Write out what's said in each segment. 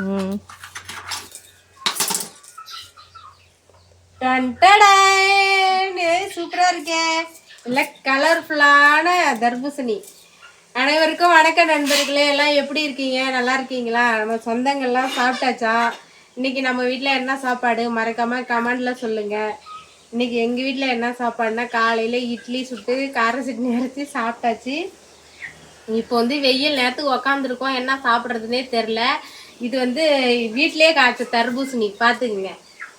ம் சூப்பரா இருக்கே இல்ல கலர்ஃபுல்லான தர்பூசணி அனைவருக்கும் வணக்கம் நண்பர்களே எல்லாம் எப்படி இருக்கீங்க நல்லா இருக்கீங்களா நம்ம சொந்தங்கள்லாம் சாப்பிட்டாச்சா? இன்னைக்கு நம்ம வீட்டில் என்ன சாப்பாடு? மறக்காம கமெண்ட்ல சொல்லுங்க. இன்னைக்கு எங்க வீட்டில் என்ன சாப்பாடுனா காலையில இட்லி சுட்டு கார சட்னி அரைச்சி சாப்பிட்டாச்சு. இப்போ வந்து வெயில் நேரத்துக்கு உக்காந்துருக்கோம். என்ன சாப்பிட்றதுனே தெரில இது வந்து வீட்டிலேயே காய்ச்ச தர்பூசணி பார்த்துக்குங்க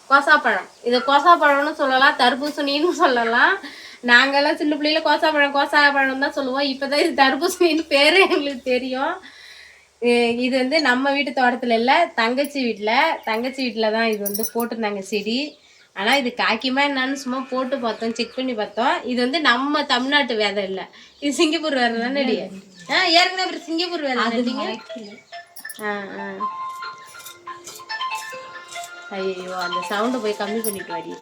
கோசாப்பழம். இதை கோசாப்பழம்னு சொல்லலாம் தர்பூசணின்னு சொல்லலாம். நாங்கள்லாம் சின்ன பிள்ளையில கோசாப்பழம் கோசாப்பழம் தான் சொல்லுவோம். இப்போதான் இது தர்பூசணின்னு பேர் எங்களுக்கு தெரியும். இது வந்து நம்ம வீட்டு தோட்டத்தில் இல்லை தங்கச்சி வீட்டில் தங்கச்சி வீட்டில் தான் இது வந்து போட்டிருந்தாங்க செடி. ஆனால் இது காய்க்குமா என்னன்னு சும்மா போட்டு பார்த்தோம் செக் பண்ணி பார்த்தோம். இது வந்து நம்ம தமிழ்நாட்டு விதை இல்லை. இது சிங்கப்பூர் விதை தானே ஆ ஏற்கனவே அப்புறம் சிங்கப்பூர் விதை நட்டீங்க ஆ ஆ. ஐயோ அந்த சவுண்டை போய் கம்மி பண்ணிட்டு வாடி.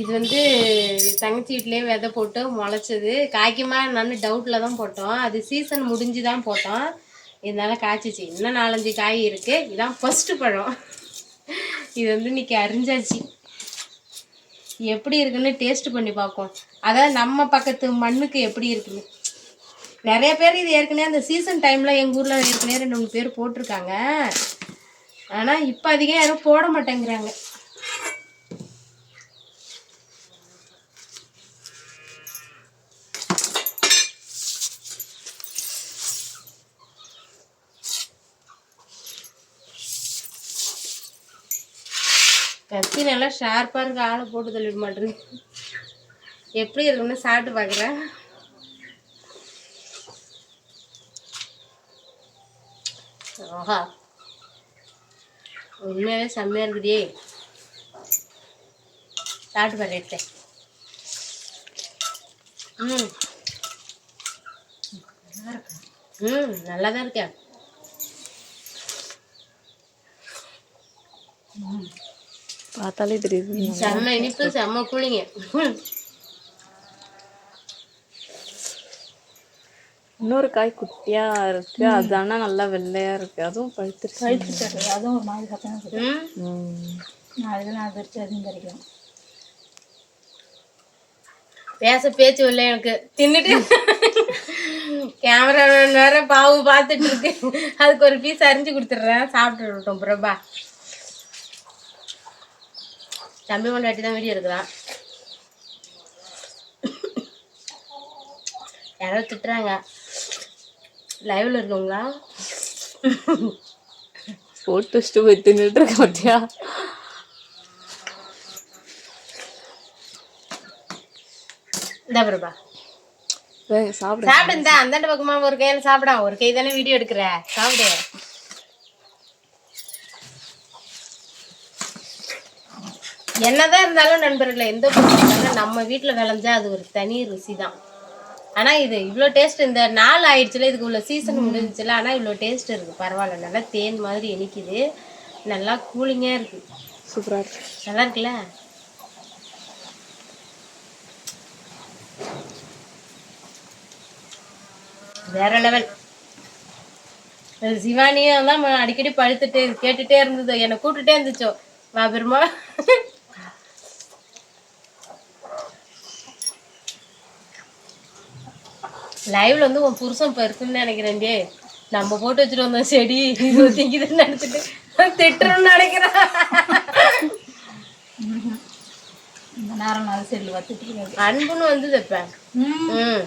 இது வந்து தங்கச்சி வீட்லயே விதை போட்டு முளைச்சது. காய்க்குமா என்னன்னு டவுட்ல தான் போட்டோம். அது சீசன் முடிஞ்சு தான் போட்டோம். இருந்தாலும் காய்ச்சிச்சு. இன்னும் நாலஞ்சு காய் இருக்கு. இதான் ஃபர்ஸ்ட் பழம். இது வந்து இன்னைக்கு அரிஞ்சாச்சு. எப்படி இருக்குன்னு டேஸ்ட் பண்ணி பார்ப்போம். அதாவது நம்ம பக்கத்து மண்ணுக்கு எப்படி இருக்குன்னு. நிறைய பேர் இது ஏற்கனவே அந்த சீசன் டைம்ல எங்கள் ஊரில் ஏற்கனவே ரெண்டு மூணு பேர் போட்டிருக்காங்க. ஆனால் இப்போ அதிகம் யாரும் போட மாட்டேங்கிறாங்க. கத்தி நல்லா ஷார்ப்பாக இருக்கு. ஆளை போட்டு தள்ளிட மாட்டேன் எப்படி இருக்குன்னு சாப்பிட்டு பார்க்குறேன். ஆஹா. உண்மையாகவே செம்மையாக இருக்குதே சாப்பிட்டு பாரு ம். ம் நல்லா தான் இருக்கேன். ம். பார்த்தாலே தெரியுது. செம்ம இனிப்பு செம்ம கூலிங்க. இன்னொரு காய் குட்டியா இருக்கு. அது ஆனா நல்லா வெள்ளையா இருக்கு. அதுவும் பழுத்துருச்சு. அதுவும் ஒரு மாதிரி சத்தம் இருக்குது ம். ம். நான் இதெல்லாம் அதிர்ச்சி அதுவும் கிடைக்கும் பேச பேச்சு இல்லை எனக்கு. தின்னுட்டு கேமரா வேற பாவு பார்த்துட்டு இருக்கு. அதுக்கு ஒரு பீஸ் அரிஞ்சு கொடுத்துட்றேன். சாப்பிட்டு விட்டோம் பிரபா. தம்பி கொண்டாட்டி தான் வீடியோ எடுக்கிறான் யாரோ திட்டுறாங்க. லைவ்ல இருக்கவங்களா? போட்டு வச்சுட்டு போய் தின்னுட்டு இருக்க மாட்டியா? இந்த பிரபா சாப்பிடு. சாப்பிடு இந்த. அந்தாண்ட பக்கமா ஒரு கையில சாப்பிடா. ஒரு கை தானே வீடியோ எடுக்கிற. சாப்பிடு. என்னதான் இருந்தாலும் நண்பர்களே எந்த பொருள் நம்ம வீட்டுல விளைஞ்சா அது ஒரு தனி ருசி தான் ஆனா இது இவ்வளோ டேஸ்ட் இந்த நாள் ஆயிடுச்சுல இதுக்கு உள்ள சீசன் முடிஞ்சுச்சுல ஆனா இவ்வளோ டேஸ்ட் இருக்கு. பரவாயில்ல நல்லா தேன் மாதிரி இனிக்குது நல்லா கூலிங்கா இருக்கு. சூப்பரா இருக்கு. நல்லா இருக்குல்ல? வேற லெவல் சிவானியும் தான் அடிக்கடி பழுத்துட்டு கேட்டுட்டே இருந்தது. என்னை கூப்பிட்டுட்டே இருந்துச்சோ வா பெருமா. லைவ்ல வந்து உன் புருஷன் இப்ப இருக்குன்னு நினைக்கிறேன் டே நம்ம போட்டு வச்சுட்டு வந்தோம் செடி இது திங்குதுன்னு நினைச்சிட்டு. திட்டுறோம்னு நினைக்கிறேன். இந்த நேரம் நான் செல்லு வத்துட்டு அன்புன்னு வந்தது இப்ப ம்.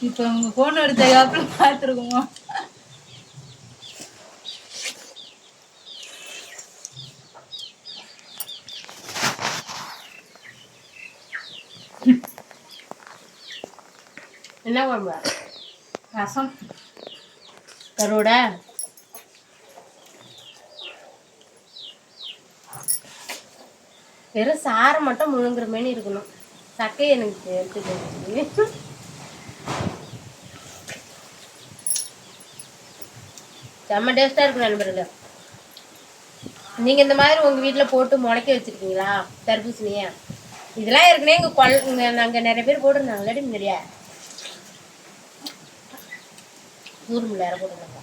இப்போ உங்க போன் எடுத்த பார்த்துருக்கோமா? என்ன குழம்பு? ரசம். கருவோட. வெறும் சாரை மட்டும் முழுங்குற மாதிரி இருக்கணும். சக்கை எனக்கு எடுத்துக்க செம்ம டேஸ்டா இருக்கும் நண்பர்களே. நீங்க இந்த மாதிரி உங்க வீட்ல போட்டு முளைக்க வச்சிருக்கீங்களா? தர்பூசணிய? இதெல்லாம் ஏற்கனவே எங்க கொல் இங்க நாங்க நிறைய பேர் போட்டிருந்தாங்க. முன்னாடியா. ஊருமில்ல இற போட்டுருந்தாங்க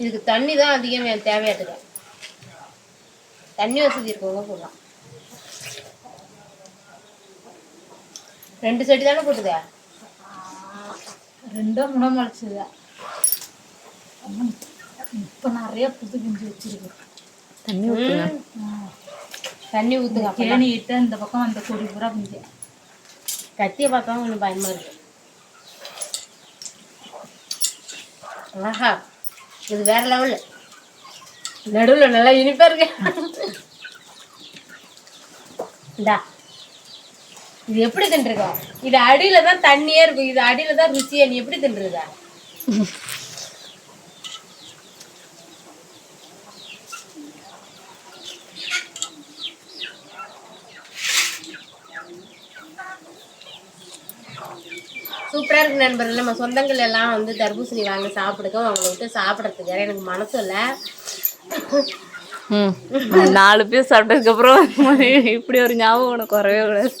இதுக்கு தண்ணி தான் அதிகம் வே- தேவையாட்டுங்க தண்ணி வசதி இருக்கவங்க போடலாம். ரெண்டு செடி தானே போட்டுதே? ரெண்டோ மூணோ முளைச்சது இப்போ நிறைய புது கிஞ்சி வச்சிருக்கு. தண்ணி ஊற்றுங்க தண்ணி ஊற்றுங்க கேணி இட்டு இந்த பக்கம் அந்த கொடி பூரா பிஞ்சு கத்தியை பார்த்தா கொஞ்சம் பயமா இருக்கு. ஆஹா இது வேற லெவலு நடுவில் நல்லா இனிப்பா இருக்கு. இந்தா இது எப்படி தின்றுருக்கோம்? இது அடியில தான் தண்ணியே இருக்கும். இது அடியில தான் ருசியா நீ எப்படி தின்றுதா சூப்பராக இருக்கு நண்பர்கள். நம்ம சொந்தங்கள் எல்லாம் வந்து தர்பூசணி வாங்கி சாப்பிடுங்க. அவங்கள விட்டு சாப்பிட்றதுக்கு வேற எனக்கு மனசு இல்லை. நாலு பேர் சாப்பிட்டதுக்கப்புறம் இப்படி ஒரு ஞாபகம் உனக்கு வரவே கூடாது.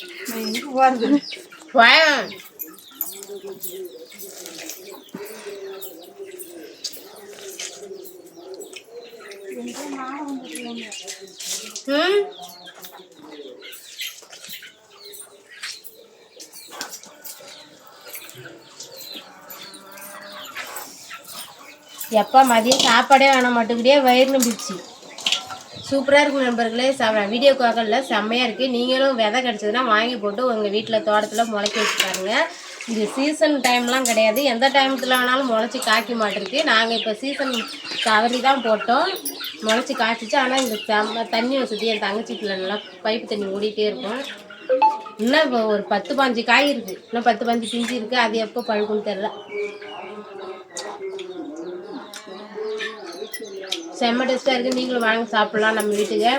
ம். எப்போ மதியம் சாப்பாடே வேணாம் மட்டுக்கிட்டே வயிறு நம்பிடுச்சு. சூப்பராக இருக்கும் நண்பர்களே சாப்பிட. வீடியோ இல்லை செம்மையாக இருக்குது நீங்களும் விதை கிடச்சதுன்னா வாங்கி போட்டு உங்கள் வீட்டில் தோட்டத்தில் முளைக்க வச்சுருக்காருங்க இது சீசன் டைம்லாம் கிடையாது. எந்த டைமத்தில் வேணாலும் முளைச்சி காய்க்க மாட்டிருக்கு. நாங்கள் இப்போ சீசன் தவறி தான் போட்டோம். முளைச்சி காய்ச்சிச்சு. ஆனால் இந்த செம்ம தண்ணி வசதி என் தங்கச்சிக்குள்ள நல்லா பைப்பு தண்ணி ஓடிட்டே இருக்கும். இன்னும் இப்போ ஒரு பத்து பாஞ்சு காய் இருக்குது இன்னும் பத்து பாஞ்சு பிஞ்சு இருக்குது அது எப்போ பழுக்குன்னு தெரில செம்ம டேஸ்ட்டாக இருக்குது நீங்களும் வாங்கி சாப்பிட்லாம் நம்ம வீட்டுக்கு.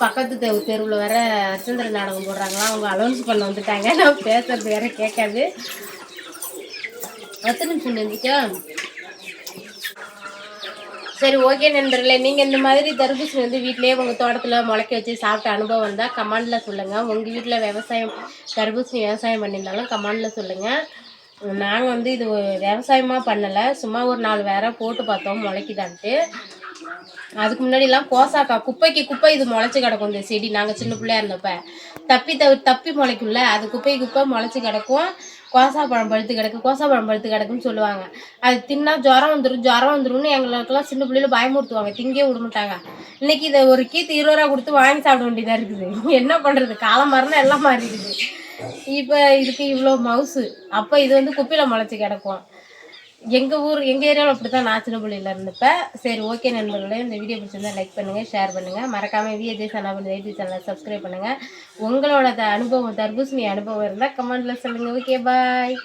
பக்கத்து தெரு தெருவில் வேற அர்ச்சந்திர நாடகம் போடுறாங்களா அவங்க அலௌன்ஸ் பண்ண வந்துட்டாங்க. நான் பேசுறது வேற கேட்காது. எத்தனை நிமிஷம் நினைச்சா சரி ஓகே நண்பர்களே. நீங்கள் இந்த மாதிரி தர்பூசணி வந்து வீட்டிலேயே உங்கள் தோட்டத்தில் முளைக்க வச்சு சாப்பிட்ட அனுபவம் இருந்தால் கமாண்டில் சொல்லுங்கள் உங்கள் வீட்டில் விவசாயம் தர்பூசணி விவசாயம் பண்ணியிருந்தாலும் கமாண்டில் சொல்லுங்கள் நாங்கள் வந்து இது விவசாயமாக பண்ணலை. சும்மா ஒரு நாலு வேற போட்டு பார்த்தோம். முளைக்குதான்ட்டு. அதுக்கு முன்னாடிலாம் கோசாக்கா குப்பைக்கு குப்பை இது முளைச்சி கிடக்கும். இந்த செடி நாங்கள் சின்ன பிள்ளையா இருந்தப்ப. தப்பி தவி தப்பி முளைக்கும்ல. அது குப்பை குப்பை முளைச்சி கிடக்கும். கோசா பழம் பழுத்து கிடக்கு. கோசா பழம் பழுத்து கிடக்குன்னு சொல்லுவாங்க. அது தின்னா ஜுரம் வந்துடும் ஜுரம் வந்துடும்னு எங்களுக்கெல்லாம் சின்ன பிள்ளையில பயமுறுத்துவாங்க. திங்கே விட மாட்டாங்க. இன்னைக்கு இதை ஒரு கீத்து இருபது ரூபா கொடுத்து வாங்கி சாப்பிட வேண்டியதாக இருக்குது. என்ன பண்ணுறது காலம் மாறினா எல்லாம் மாறிடுது. இப்போ இதுக்கு இவ்வளோ மவுசு. அப்போ இது வந்து குப்பையில் முளைச்சி கிடக்கும். எங்கள் ஊர் எங்கள் ஏரியாவில் அப்படி தான் நான் சின்ன பிள்ளையில் இருந்தப்ப. சரி ஓகே நண்பர்களே இந்த வீடியோ பிடிச்சிருந்தா லைக் பண்ணுங்கள் ஷேர் பண்ணுங்கள் மறக்காமல் விஜய் சனாபன் யூடியூப் சேனலை சப்ஸ்கிரைப் பண்ணுங்கள் உங்களோட அனுபவம் தர்பூசணி அனுபவம் இருந்தால் கமெண்டில் சொல்லுங்கள் ஓகே பாய்